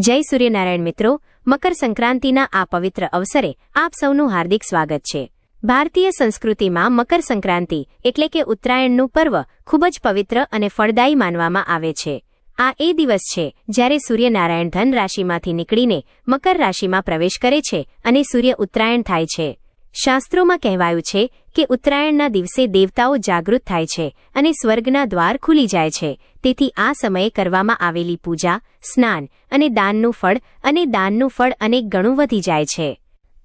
જય સૂર્યનારાયણ મિત્રો, મકર સંક્રાંતિના આ પવિત્ર અવસરે આપ સૌનું હાર્દિક સ્વાગત છે. ભારતીય સંસ્કૃતિમાં મકર સંક્રાંતિ એટલે કે ઉત્તરાયણનું પર્વ ખૂબ જ પવિત્ર અને ફળદાયી માનવામાં આવે છે. આ એ દિવસ છે જ્યારે સૂર્યનારાયણ ધન રાશિમાંથી નીકળીને મકર રાશિમાં પ્રવેશ કરે છે અને સૂર્ય ઉત્તરાયણ થાય છે. શાસ્ત્રોમાં કહેવાયું છે કે ઉત્તરાયણના દિવસે દેવતાઓ જાગૃત થાય છે અને સ્વર્ગના દ્વાર ખુલી જાય છે. તેથી આ સમયે કરવામાં આવેલી પૂજા, સ્નાન અને દાનનું ફળ અને દાનનું ફળ અનેક ગણું વધી જાય છે.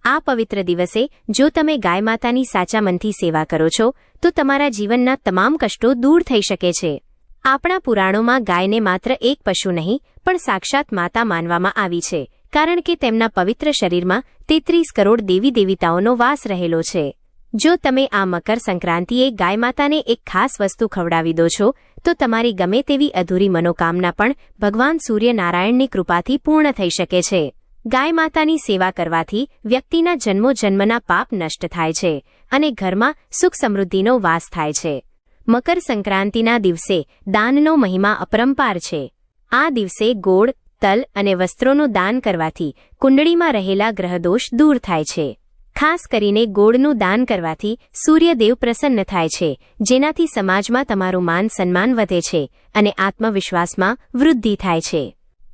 આ પવિત્ર દિવસે જો તમે ગાય માતાની સાચા મનથી સેવા કરો છો, તો તમારા જીવનના તમામ કષ્ટો દૂર થઈ શકે છે. આપણા પુરાણોમાં ગાયને માત્ર એક પશુ નહીં, પણ સાક્ષાત માતા માનવામાં આવી છે. કારણ કે તેમના પવિત્ર શરીરમાં તેત્રીસ કરોડ દેવી દેવતાઓનો વાસ રહેલો છે. જો તમે આ મકર સંક્રાંતિએ ગાય માતાને એક ખાસ વસ્તુ ખવડાવી દો છો, તો તમારી ગમે તેવી અધૂરી મનોકામના પણ ભગવાન સૂર્યનારાયણની કૃપાથી પૂર્ણ થઈ શકે છે. ગાય માતાની સેવા કરવાથી વ્યક્તિના જન્મો જન્મના પાપ નષ્ટ થાય છે અને ઘરમાં સુખ સમૃદ્ધિનો વાસ થાય છે. મકર સંક્રાંતિના દિવસે દાનનો મહિમા અપરંપાર છે. આ દિવસે ગોળ તલ અને વસ્ત્રોનું દાન કરવાથી કુંડળીમાં રહેલા ગ્રહદોષ દૂર થાય છે. ખાસ કરીને ગોળનું દાન કરવાથી સૂર્યદેવ પ્રસન્ન થાય છે, જેનાથી સમાજમાં તમારું માન સન્માન વધે છે અને આત્મવિશ્વાસમાં વૃદ્ધિ થાય છે.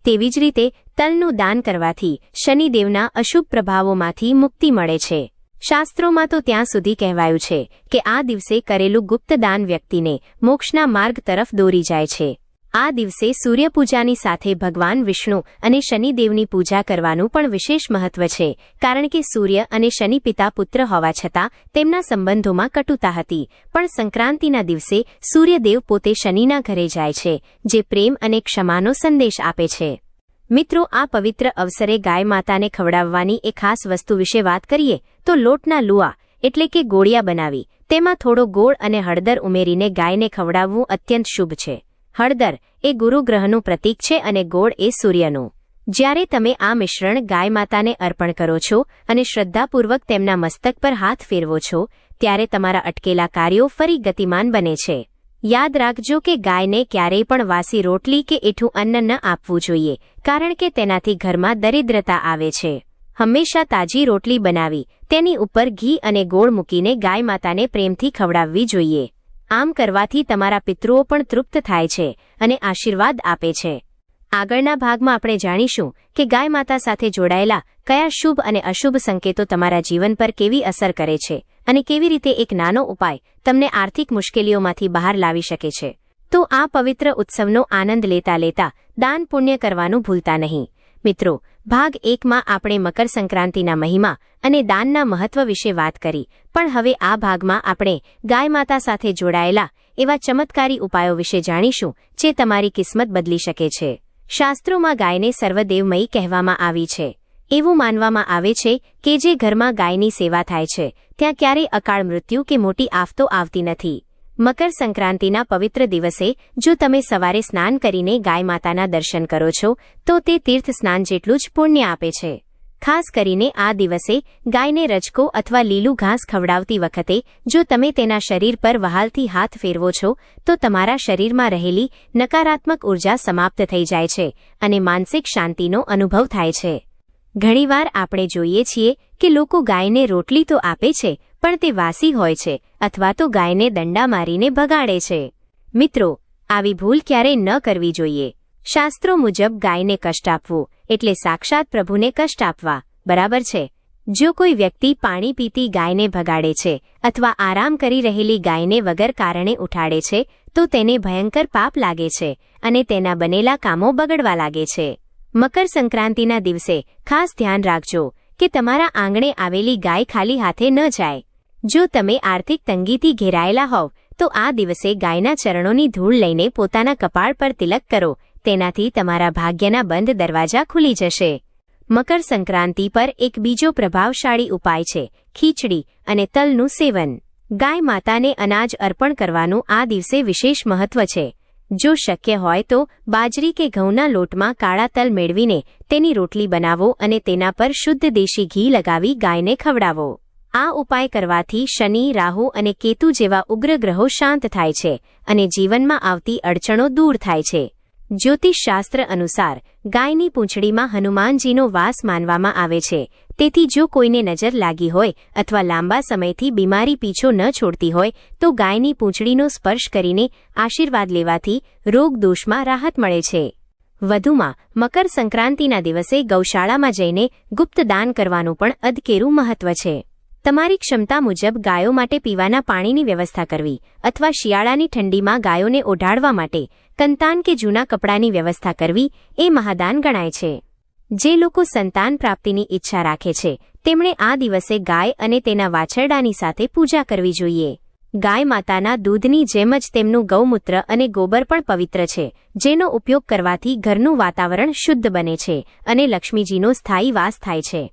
તેવી જ રીતે તલનું દાન કરવાથી શનિદેવના અશુભ પ્રભાવોમાંથી મુક્તિ મળે છે. શાસ્ત્રોમાં તો ત્યાં સુધી કહેવાયું છે કે આ દિવસે કરેલું ગુપ્ત દાન વ્યક્તિને મોક્ષના માર્ગ તરફ દોરી જાય છે. આ દિવસે સૂર્યપૂજાની સાથે ભગવાન વિષ્ણુ અને શનિદેવની પૂજા કરવાનું પણ વિશેષ મહત્વ છે, કારણ કે સૂર્ય અને શનિ પિતા પુત્ર હોવા છતાં તેમના સંબંધોમાં કટુતા હતી. પણ સંક્રાંતિના દિવસે સૂર્યદેવ પોતે શનિના ઘરે જાય છે, જે પ્રેમ અને ક્ષમાનો સંદેશ આપે છે. મિત્રો, આ પવિત્ર અવસરે ગાય માતાને ખવડાવવાની એક ખાસ વસ્તુ વિશે વાત કરીએ, તો લોટના લુઆ, એટલે કે ગોળિયા બનાવી, તેમાં થોડો ગોળ અને હળદર ઉમેરીને ગાયને ખવડાવવું અત્યંત શુભ છે. હળદર એ ગુરુગ્રહનું પ્રતીક છે અને ગોળ એ સૂર્યનું. જ્યારે તમે આ મિશ્રણ ગાય માતાને અર્પણ કરો છો અને શ્રદ્ધાપૂર્વક તેમના મસ્તક પર હાથ ફેરવો છો, ત્યારે તમારા અટકેલા કાર્યો ફરી ગતિમાન બને છે. યાદ રાખજો કે ગાયને ક્યારેય પણ વાસી રોટલી કે એઠું અન્ન ન આપવું જોઈએ, કારણ કે તેનાથી ઘરમાં દરિદ્રતા આવે છે. હંમેશા તાજી રોટલી બનાવી, તેની ઉપર ઘી અને ગોળ મૂકીને ગાય માતાને પ્રેમથી ખવડાવવી જોઈએ. આમ કરવાથી તમારા પિતૃઓ પણ તૃપ્ત થાય છે અને આશીર્વાદ આપે છે. આગળના ભાગમાં આપણે જાણીશું કે ગાય માતા સાથે જોડાયેલા કયા શુભ અને અશુભ સંકેતો તમારા જીવન પર કેવી અસર કરે છે અને કેવી રીતે એક નાનો ઉપાય તમને આર્થિક મુશ્કેલીઓમાંથી બહાર લાવી શકે છે. તો આ પવિત્ર ઉત્સવનો આનંદ લેતા લેતા દાન પુણ્ય કરવાનું ભૂલતા નહીં. મિત્રો, ભાગ એકમાં આપણે મકર સંક્રાંતિના મહિમા અને દાનના મહત્વ વિશે વાત કરી, પણ હવે આ ભાગમાં આપણે ગાય માતા સાથે જોડાયેલા એવા ચમત્કારી ઉપાયો વિશે જાણીશું, જે તમારી કિસ્મત બદલી શકે છે. શાસ્ત્રોમાં ગાયને સર્વદેવમયી કહેવામાં આવી છે. એવું માનવામાં આવે છે કે જે ઘરમાં ગાયની સેવા થાય છે, ત્યાં ક્યારેય અકાળ મૃત્યુ કે મોટી આફતો આવતી નથી. મકર સંક્રાંતિના પવિત્ર દિવસે, જો તમે સવારે સ્નાન કરીને ગાય માતાના દર્શન કરો છો, તો તે તીર્થ સ્નાન જેટલું જ પુણ્ય આપે છે. ખાસ કરીને આ દિવસે, ગાયને રજકો અથવા લીલું ઘાસ ખવડાવતી વખતે, જો તમે તેના શરીર પર વહાલથી હાથ ફેરવો છો, તો તમારા શરીરમાં રહેલી નકારાત્મક ઊર્જા સમાપ્ત થઈ જાય છે અને માનસિક શાંતિનો અનુભવ થાય છે. ઘણીવાર આપણે જોઈએ છીએ કે લોકો ગાયને રોટલી તો આપે છે, પણ તે વાસી હોય છે અથવા તો ગાયને દંડા મારીને ભગાડે છે. મિત્રો, આવી ભૂલ ક્યારેય ન કરવી જોઈએ. શાસ્ત્રો મુજબ ગાયને કષ્ટ આપવું એટલે સાક્ષાત પ્રભુને કષ્ટ આપવા, બરાબર છે? જો કોઈ વ્યક્તિ પાણી પીતી ગાયને ભગાડે છે અથવા આરામ કરી રહેલી ગાયને વગર કારણે ઉઠાડે છે, તો તેને ભયંકર પાપ લાગે છે અને તેના બનેલા કામો બગડવા લાગે છે. મકર સંક્રાંતિના દિવસે ખાસ ધ્યાન રાખજો કે તમારા આંગણે આવેલી ગાય ખાલી હાથે ન જાય. જો તમે આર્થિક તંગીથી ઘેરાયેલા હોવ, તો આ દિવસે ગાયના ચરણોની ધૂળ લઈને પોતાના કપાળ પર તિલક કરો, તેનાથી તમારા ભાગ્યના બંધ દરવાજા ખુલી જશે. મકર સંક્રાંતિ પર એક બીજો પ્રભાવશાળી ઉપાય છે, ખીચડી અને તલનું સેવન. ગાય માતાને અનાજ અર્પણ કરવાનું આ દિવસે વિશેષ મહત્વ છે. જો શક્ય હોય તો બાજરી કે ઘઉંના લોટમાં કાળા તલ મેળવીને તેની રોટલી બનાવો અને તેના પર શુદ્ધ દેશી ઘી લગાવી ગાયને ખવડાવો. આ ઉપાય કરવાથી શનિ, રાહુ અને કેતુ જેવા ઉગ્ર ગ્રહો શાંત થાય છે અને જીવનમાં આવતી અડચણો દૂર થાય છે. જ્યોતિષશાસ્ત્ર અનુસાર, ગાયની પૂંછડીમાં હનુમાનજીનો વાસ માનવામાં આવે છે. તેથી જો કોઈને નજર લાગી હોય અથવા લાંબા સમયથી બીમારી પીછો ન છોડતી હોય, તો ગાયની પૂંછડીનો સ્પર્શ કરીને આશીર્વાદ લેવાથી રોગ દોષમાં રાહત મળે છે. વધુમાં મકર સંક્રાંતિના દિવસે ગૌશાળામાં જઈને ગુપ્ત દાન કરવાનું પણ અધકેરું મહત્વ છે. તમારી ક્ષમતા મુજબ ગાયો માટે પીવાના પાણીની વ્યવસ્થા કરવી અથવા શિયાળાની ઠંડીમાં ગાયોને ઓઢાડવા માટે કંતાન કે જૂના કપડાની વ્યવસ્થા કરવી એ મહાદાન ગણાય છે. જે લોકો સંતાન પ્રાપ્તિની ઈચ્છા રાખે છે, તેમણે આ દિવસે ગાય અને તેના વાછરડાની સાથે પૂજા કરવી જોઈએ. ગાય માતાના દૂધની જેમ જ તેમનું ગૌમૂત્ર અને ગોબર પણ પવિત્ર છે, જેનો ઉપયોગ કરવાથી ઘરનું વાતાવરણ શુદ્ધ બને છે અને લક્ષ્મીજીનો સ્થાયી વાસ થાય છે.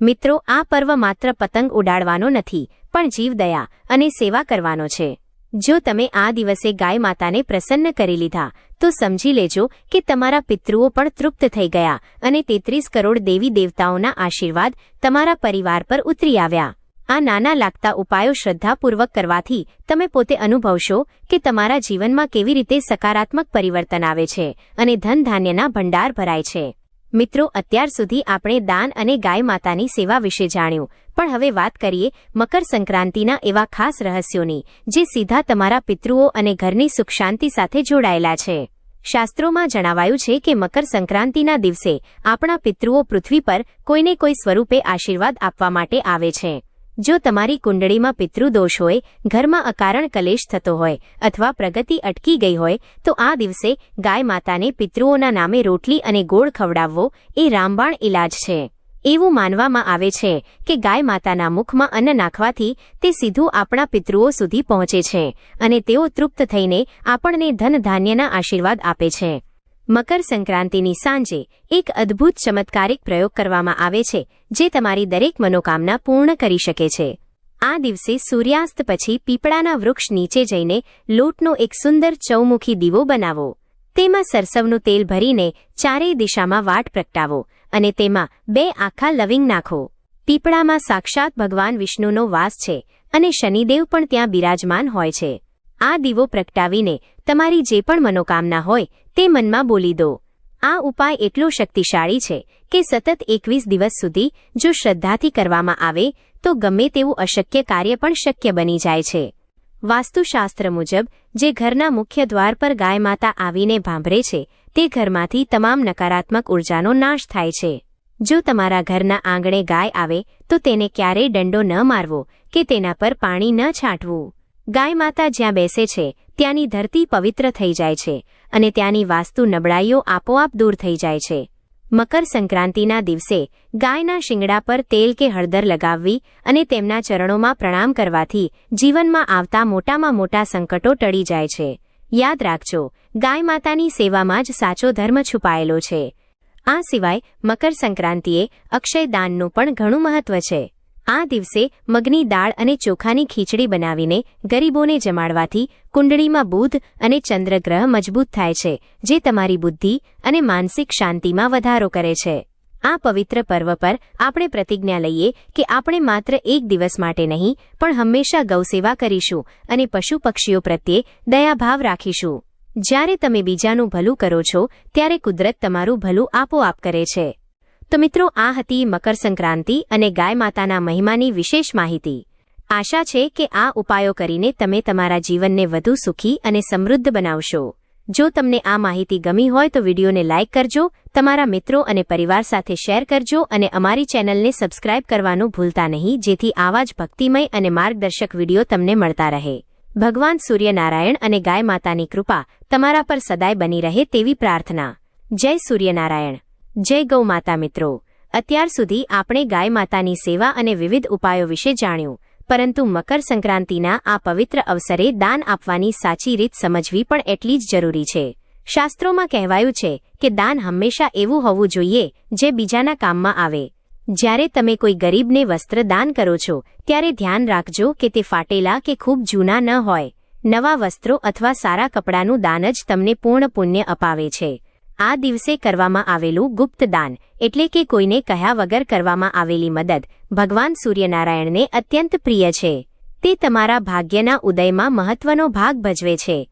મિત્રો, આ પર્વ માત્ર પતંગ ઉડાડવાનો નથી, પણ જીવદયા અને સેવા કરવાનો છે. જો તમે આ દિવસે ગાય માતાને પ્રસન્ન કરી લીધા, તો સમજી લેજો કે તમારા પિતૃઓ પણ તૃપ્ત થઈ ગયા અને તેત્રીસ કરોડ દેવી દેવતાઓના આશીર્વાદ તમારા પરિવાર પર ઉતરી આવ્યા. આ નાના લાગતા ઉપાયો શ્રદ્ધાપૂર્વક કરવાથી તમે પોતે અનુભવશો કે તમારા જીવનમાં કેવી રીતે સકારાત્મક પરિવર્તન આવે છે અને ધન ધાન્યના ભંડાર ભરાય છે. મિત્રો, અત્યાર સુધી આપણે દાન અને ગાય માતાની સેવા વિશે જાણ્યું. પણ હવે વાત કરીએ મકર સંક્રાંતિના એવા ખાસ રહસ્યોની, જે સીધા તમારા પિતૃઓ અને ઘરની સુખ શાંતિ સાથે જોડાયેલા છે. શાસ્ત્રોમાં જણાવાયું છે કે મકર સંક્રાંતિના દિવસે આપણા પિતૃઓ પૃથ્વી પર કોઈને કોઈ સ્વરૂપે આશીર્વાદ આપવા માટે આવે છે. જો તમારી કુંડળીમાં પિતૃદોષ હોય, ઘરમાં અકારણ કલેશ થતો હોય અથવા પ્રગતિ અટકી ગઈ હોય, તો આ દિવસે ગાય માતાને પિતૃઓના નામે રોટલી અને ગોળ ખવડાવવો એ રામબાણ ઇલાજ છે. એવું માનવામાં આવે છે કે ગાય માતાના મુખમાં અન્ન નાખવાથી તે સીધું આપણા પિતૃઓ સુધી પહોંચે છે અને તેઓ તૃપ્ત થઈને આપણને ધન ધાન્યના આશીર્વાદ આપે છે. મકર સંક્રાંતિની સાંજે એક અદ્ભુત ચમત્કારિક પ્રયોગ કરવામાં આવે છે, જે તમારી દરેક મનોકામના પૂર્ણ કરી શકે છે. આ દિવસે સૂર્યાસ્ત પછી પીપળાના વૃક્ષ નીચે જઈને લોટનો એક સુંદર ચૌમુખી દીવો બનાવો. તેમાં સરસવનું તેલ ભરીને ચારેય દિશામાં વાટ પ્રગટાવો અને તેમાં બે આખા લવિંગ નાખો. પીપળામાં સાક્ષાત ભગવાન વિષ્ણુનો વાસ છે અને શનિદેવ પણ ત્યાં બિરાજમાન હોય છે. આ દીવો પ્રગટાવીને તમારી જે પણ મનોકામના હોય તે મનમાં બોલી દો. આ ઉપાય એટલો શક્તિશાળી છે કે સતત એકવીસ દિવસ સુધી જો શ્રદ્ધાથી કરવામાં આવે, તો ગમે તેવું અશક્ય કાર્ય પણ શક્ય બની જાય છે. વાસ્તુશાસ્ત્ર મુજબ, જે ઘરના મુખ્ય દ્વાર પર ગાય માતા આવીને ભાંભરે છે, તે ઘરમાંથી તમામ નકારાત્મક ઉર્જાનો નાશ થાય છે. જો તમારા ઘરના આંગણે ગાય આવે, તો તેને ક્યારેય દંડો ન મારવો કે તેના પર પાણી ન છાંટવું. ગાય માતા જ્યાં બેસે છે, ત્યાંની ધરતી પવિત્ર થઈ જાય છે અને ત્યાંની વાસ્તુ નબળાઈઓ આપોઆપ દૂર થઈ જાય છે. મકર સંક્રાંતિના દિવસે ગાયના શિંગડા પર તેલ કે હળદર લગાવવી અને તેમના ચરણોમાં પ્રણામ કરવાથી જીવનમાં આવતા મોટામાં મોટા સંકટો ટળી જાય છે. યાદ રાખજો, ગાય માતાની સેવામાં જ સાચો ધર્મ છુપાયેલો છે. આ સિવાય મકર સંક્રાંતિએ અક્ષયદાનનું પણ ઘણું મહત્વ છે. આ દિવસે મગની દાળ અને ચોખાની ખીચડી બનાવીને ગરીબોને જમાડવાથી કુંડળીમાં બુધ અને ચંદ્રગ્રહ મજબૂત થાય છે, જે તમારી બુદ્ધિ અને માનસિક શાંતિમાં વધારો કરે છે. આ પવિત્ર પર્વ પર આપણે પ્રતિજ્ઞા લઈએ કે આપણે માત્ર એક દિવસ માટે નહીં, પણ હંમેશા ગૌસેવા કરીશું અને પશુ પક્ષીઓ પ્રત્યે દયાભાવ રાખીશું. જ્યારે તમે બીજાનું ભલું કરો છો, ત્યારે કુદરત તમારું ભલું આપોઆપ કરે છે. તો મિત્રો, આ હતી મકર સંક્રાંતિ અને ગાય માતાના મહિમાની વિશેષ માહિતી. આશા છે કે આ ઉપાયો કરીને તમે તમારા જીવનને વધુ સુખી અને સમૃદ્ધ બનાવશો. જો તમને આ માહિતી ગમી હોય તો વિડીયોને લાઇક કરજો, તમારા મિત્રો અને પરિવાર સાથે શેર કરજો અને અમારી ચેનલને સબસ્ક્રાઇબ કરવાનું ભૂલતા નહીં, જેથી આવા જ ભક્તિમય અને માર્ગદર્શક વીડિયો તમને મળતા રહે. ભગવાન સૂર્યનારાયણ અને ગાય માતાની કૃપા તમારા પર સદાય બની રહે તેવી પ્રાર્થના. જય સૂર્યનારાયણ. જય ગૌ માતા મિત્રો. અત્યાર સુધી આપણે ગાય માતાની સેવા અને વિવિધ ઉપાયો વિશે જાણ્યું, પરંતુ મકર સંક્રાંતિના આ પવિત્ર અવસરે દાન આપવાની સાચી રીત સમજવી પણ એટલી જ જરૂરી છે. શાસ્ત્રોમાં કહેવાયું છે કે દાન હંમેશા એવું હોવું જોઈએ, જે બીજાના કામમાં આવે. જ્યારે તમે કોઈ ગરીબને વસ્ત્ર દાન કરો છો, ત્યારે ધ્યાન રાખજો કે તે ફાટેલા કે ખૂબ જૂના ન હોય. નવા વસ્ત્રો અથવા સારા કપડાનું દાન જ તમને પૂર્ણ પુણ્ય અપાવે છે. આ દિવસે કરવામાં આવેલું ગુપ્ત દાન, એટલે કે કોઈને કહ્યા વગર કરવામાં આવેલી મદદ, ભગવાન સૂર્યનારાયણને અત્યંત પ્રિય છે. તે તમારા ભાગ્યના ઉદયમાં મહત્વનો ભાગ ભજવે છે.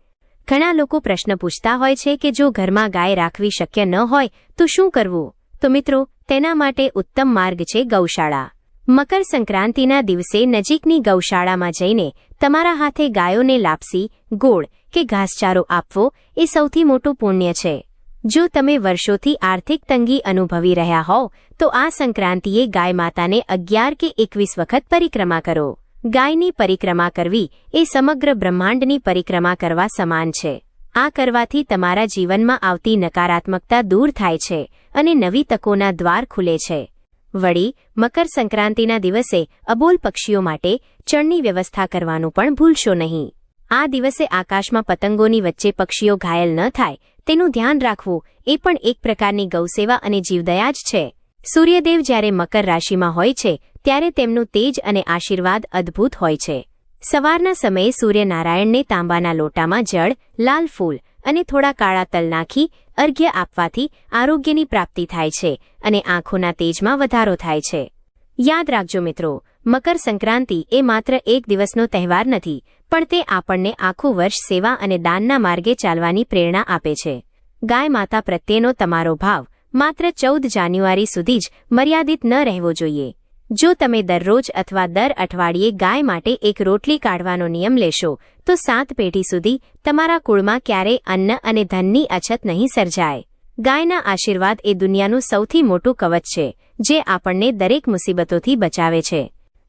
ઘણા લોકો પ્રશ્ન પૂછતા હોય છે કે જો ઘરમાં ગાય રાખવી શક્ય ન હોય, તો શું કરવું? તો મિત્રો, તેના માટે ઉત્તમ માર્ગ છે ગૌશાળા. મકર સંક્રાંતિના દિવસે નજીકની ગૌશાળામાં જઈને તમારા હાથે ગાયોને લાપસી, ગોળ કે ઘાસચારો આપવો એ સૌથી મોટું પુણ્ય છે. જો તમે વર્ષોથી આર્થિક તંગી અનુભવી રહ્યા હોવ, તો આ સંક્રાંતિએ ગાય માતાને અગિયાર કે એકવીસ વખત પરિક્રમા કરો. ગાયની પરિક્રમા કરવી એ સમગ્ર બ્રહ્માંડની પરિક્રમા કરવા સમાન છે. આ કરવાથી તમારા જીવનમાં આવતી નકારાત્મકતા દૂર થાય છે અને નવી તકોના દ્વાર ખુલે છે. વળી, મકર સંક્રાંતિના દિવસે અબોલ પક્ષીઓ માટે ચણની વ્યવસ્થા કરવાનું પણ ભૂલશો નહીં. આ દિવસે આકાશમાં પતંગોની વચ્ચે પક્ષીઓ ઘાયલ ન થાય તેનું ધ્યાન રાખવું એ પણ એક પ્રકારની ગૌસેવા અને જીવદયા જ છે. સૂર્યદેવ જ્યારે મકર રાશિમાં હોય છે, ત્યારે તેમનું તેજ અને આશીર્વાદ અદ્ભુત હોય છે. સવારના સમયે સૂર્યનારાયણને તાંબાના લોટામાં જળ, લાલ ફૂલ અને થોડા કાળા તલ નાખી અર્ઘ્ય આપવાથી આરોગ્યની પ્રાપ્તિ થાય છે અને આંખોના તેજમાં વધારો થાય છે. યાદ રાખજો મિત્રો મકર સંક્રાંતિ એ માત્ર એક દિવસનો તહેવાર નથી, પણ તે આપણને આખું વર્ષ સેવા અને દાનના માર્ગે ચાલવાની પ્રેરણા આપે છે. ગાય માતા પ્રત્યેનો તમારો ભાવ માત્ર ચૌદ જાન્યુઆરી સુધી જ મર્યાદિત ન રહેવો જોઈએ. જો તમે દરરોજ અથવા દર અઠવાડિયે ગાય માટે એક રોટલી કાઢવાનો નિયમ લેશો, તો સાત પેઢી સુધી તમારા કુળમાં ક્યારેય અન્ન અને ધનની અછત નહીં સર્જાય. ગાયના આશીર્વાદ એ દુનિયાનું સૌથી મોટું કવચ છે, જે આપણને દરેક મુસીબતોથી બચાવે છે.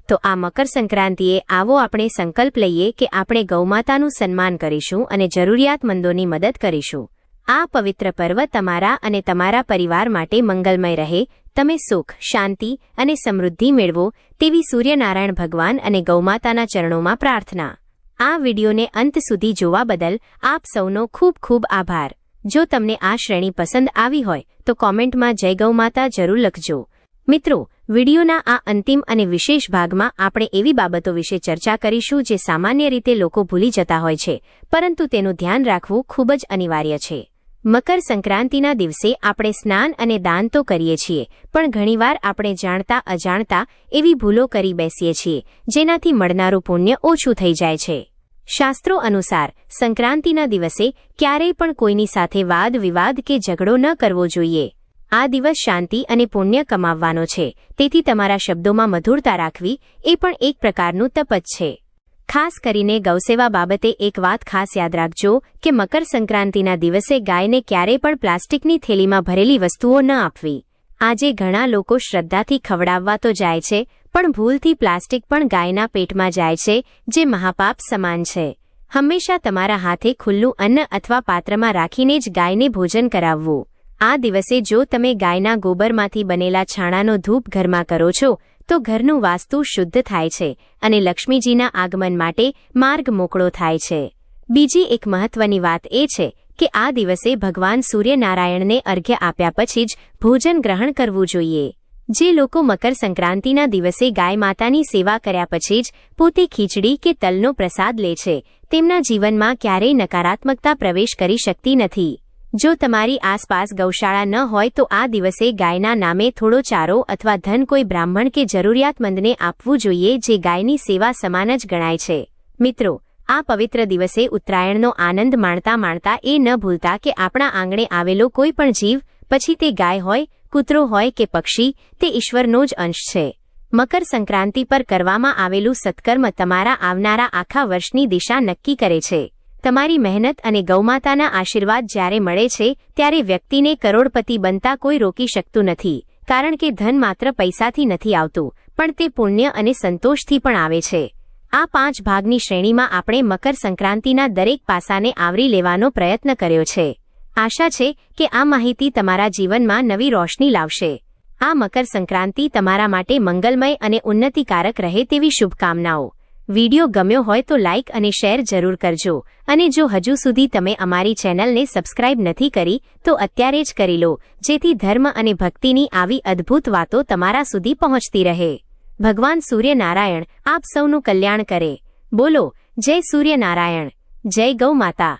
તો આ મકર સંક્રાંતિએ આવો આપણે સંકલ્પ લઈએ કે આપણે ગૌમાતાનું સન્માન કરીશું અને જરૂરિયાતમંદોની મદદ કરીશું. આ પવિત્ર પર્વ તમારા અને તમારા પરિવાર માટે મંગલમય રહે. તમે સુખ, શાંતિ અને સમૃદ્ધિ મેળવો તેવી સૂર્યનારાયણ ભગવાન અને ગૌમાતાના ચરણોમાં પ્રાર્થના. આ વિડીયોને અંત સુધી જોવા બદલ આપ સૌનો ખૂબ ખૂબ આભાર. જો તમને આ શ્રેણી પસંદ આવી હોય તો કોમેન્ટમાં જય ગૌમાતા જરૂર લખજો. મિત્રો વિડીયોના આ અંતિમ અને વિશેષ ભાગમાં આપણે એવી બાબતો વિશે ચર્ચા કરીશું જે સામાન્ય રીતે લોકો ભૂલી જતા હોય છે, પરંતુ તેનું ધ્યાન રાખવું ખૂબ જ અનિવાર્ય છે. મકર સંક્રાંતિના દિવસે આપણે સ્નાન અને દાન તો કરીએ છીએ, પણ ઘણીવાર આપણે જાણતા અજાણતા એવી ભૂલો કરી બેસીએ છીએ, જેનાથી મળનારું પુણ્ય ઓછું થઈ જાય છે. શાસ્ત્રો અનુસાર, સંક્રાંતિના દિવસે ક્યારેય પણ કોઈની સાથે વાદ વિવાદ કે ઝઘડો ન કરવો જોઈએ. આ દિવસ શાંતિ અને પુણ્ય કમાવવાનો છે. તેથી તમારા શબ્દોમાં મધુરતા રાખવી એ પણ એક પ્રકારનું તપ જ છે. ખાસ કરીને ગૌસેવા બાબતે એક વાત ખાસ યાદ રાખજો કે મકર સંક્રાંતિના દિવસે ગાયને ક્યારેય પણ પ્લાસ્ટિકની થેલીમાં ભરેલી વસ્તુઓ ન આપવી. આજે ઘણા લોકો શ્રદ્ધાથી ખવડાવવા તો જાય છે, પણ ભૂલથી પ્લાસ્ટિક પણ ગાયના પેટમાં જાય છે, જે મહાપાપ સમાન છે. હંમેશા તમારા હાથે ખુલ્લું અન્ન અથવા પાત્રમાં રાખીને જ ગાયને ભોજન કરાવવું. આ દિવસે જો તમે ગાયના ગોબરમાંથી બનેલા છાણાનો ધૂપ ઘરમાં કરો છો, તો ઘરનું વાસ્તુ શુદ્ધ થાય છે અને લક્ષ્મીજીના આગમન માટે માર્ગ મોકળો થાય છે. બીજી એક મહત્વની વાત એ છે કે આ દિવસે ભગવાન સૂર્યનારાયણને અર્ઘ્ય આપ્યા પછી જ ભોજન ગ્રહણ કરવું જોઈએ. જે લોકો મકર સંક્રાંતિના દિવસે ગાય માતાની સેવા કર્યા પછી જ પોતે ખીચડી કે તલનો પ્રસાદ લે છે, તેમના જીવનમાં ક્યારેય નકારાત્મકતા પ્રવેશ કરી શકતી નથી. જો તમારી આસપાસ ગૌશાળા ન હોય તો આ દિવસે ગાયના નામે થોડો ચારો અથવા ધન કોઈ બ્રાહ્મણ કે જરૂરિયાતમંદને આપવું જોઈએ જે ગાયની સેવા સમાન જ ગણાય છે. મિત્રો, આ પવિત્ર દિવસે ઉત્તરાયણનો આનંદ માણતા માણતા એ ન ભૂલતા કે આપણા આંગણે આવેલો કોઈ પણ જીવ, પછી તે ગાય હોય, કૂતરો હોય કે પક્ષી, તે ઈશ્વરનો જ અંશ છે. મકર સંક્રાંતિ પર કરવામાં આવેલું સત્કર્મ તમારા આવનારા આખા વર્ષની દિશા નક્કી કરે છે. તમારી મહેનત અને ગૌમાતાના આશીર્વાદ જ્યારે મળે છે, ત્યારે વ્યક્તિને કરોડપતિ બનતા કોઈ રોકી શકતું નથી, કારણ કે ધન માત્ર પૈસાથી નથી આવતું, પણ તે પુણ્ય અને સંતોષથી પણ આવે છે. આ પાંચ ભાગની શ્રેણીમાં આપણે મકર સંક્રાંતિના દરેક પાસાને આવરી લેવાનો પ્રયત્ન કર્યો છે. આશા છે કે આ માહિતી તમારા જીવનમાં નવી રોશની લાવશે. આ મકર સંક્રાંતિ તમારા માટે મંગલમય અને ઉન્નતિકારક રહે તેવી શુભકામનાઓ. વિડિયો ગમ્યો હોય તો લાઇક અને શેર જરૂર કરજો. અને જો હજુ સુધી તમે અમારી ચેનલને સબસ્ક્રાઇબ નથી કરી, તો અત્યારે જ કરી લો, જેથી ધર્મ અને ભક્તિની આવી અદ્ભુત વાતો તમારા સુધી પહોંચતી રહે. ભગવાન સૂર્યનારાયણ, આપ સૌનું કલ્યાણ કરે. બોલો, જય સૂર્યનારાયણ. જય ગૌ માતા.